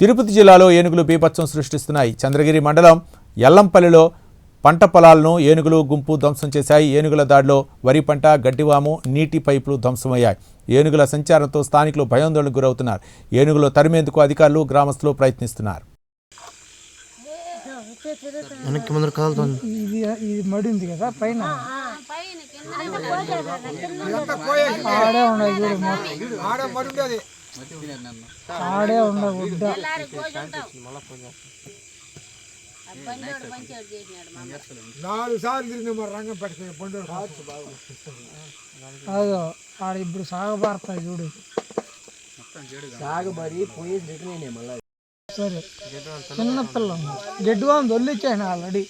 తిరుపతి జిల్లాలో ఏనుగులు బీభత్సం సృష్టిస్తున్నాయి. చంద్రగిరి మండలం ఎల్లంపల్లిలో పంట పొలాలను ఏనుగులు గుంపు ధ్వంసం చేశాయి. ఏనుగుల దాడిలో వరి పంట గడ్డివాము నీటి పైపులు ధ్వంసమయ్యాయి. ఏనుగుల సంచారంతో స్థానికులు భయాందోళనకు గురవుతున్నారు. ఏనుగులు తరిమేందుకు అధికారులు గ్రామస్తులు ప్రయత్నిస్తున్నారు. వెనక్కి ముందర కదులుతుంది ఇది ఇది మడి ఉంది కదా పైన. ఆడే ఉండదు. ఆడే ఉండదు గుడ్డ నాలుగు సార్లు తిరిగి మరి రంగం పెట్టుకుని పండు అదో ఆడ ఇప్పుడు సాగబారుతాయి చూడు. సరే. చిన్న పిల్ల ఉంది. గడ్డి వాము దొల్లిచ్చాను ఆల్రెడీ.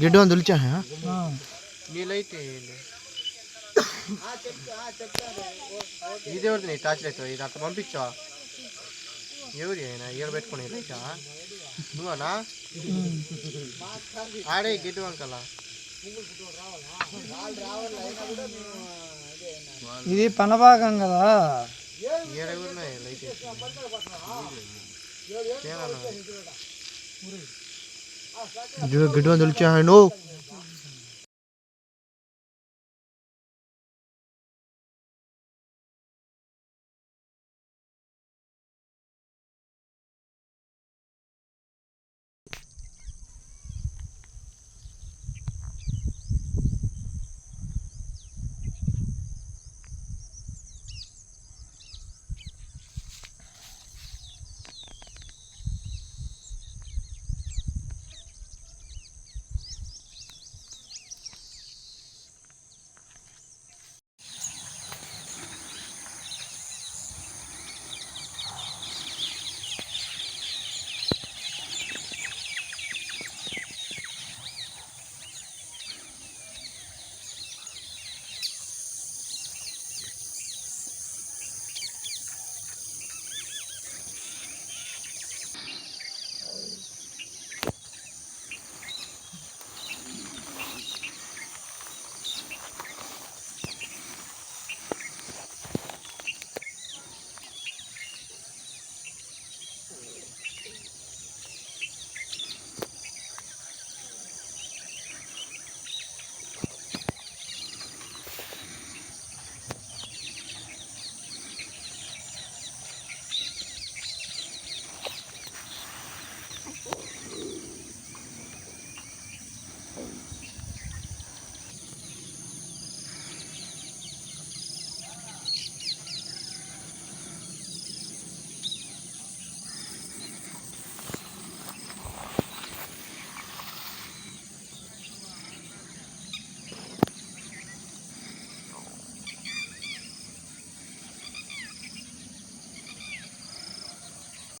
గిడ్డు అని దులిచా నీళ్ళైతే ఇదేవరిది నీ టార్చ్ లైట్ ఇది అట్లా పంపించావా ఎవరి అయినా ఈడ పెట్టుకుని లైటా నువ్వనా? ఆడే గిడ్డు వంకలా. ఇది పనభాగం కదా? ఈడ ఉన్నాయి లైట్ గిడ్డు అని నువ్వు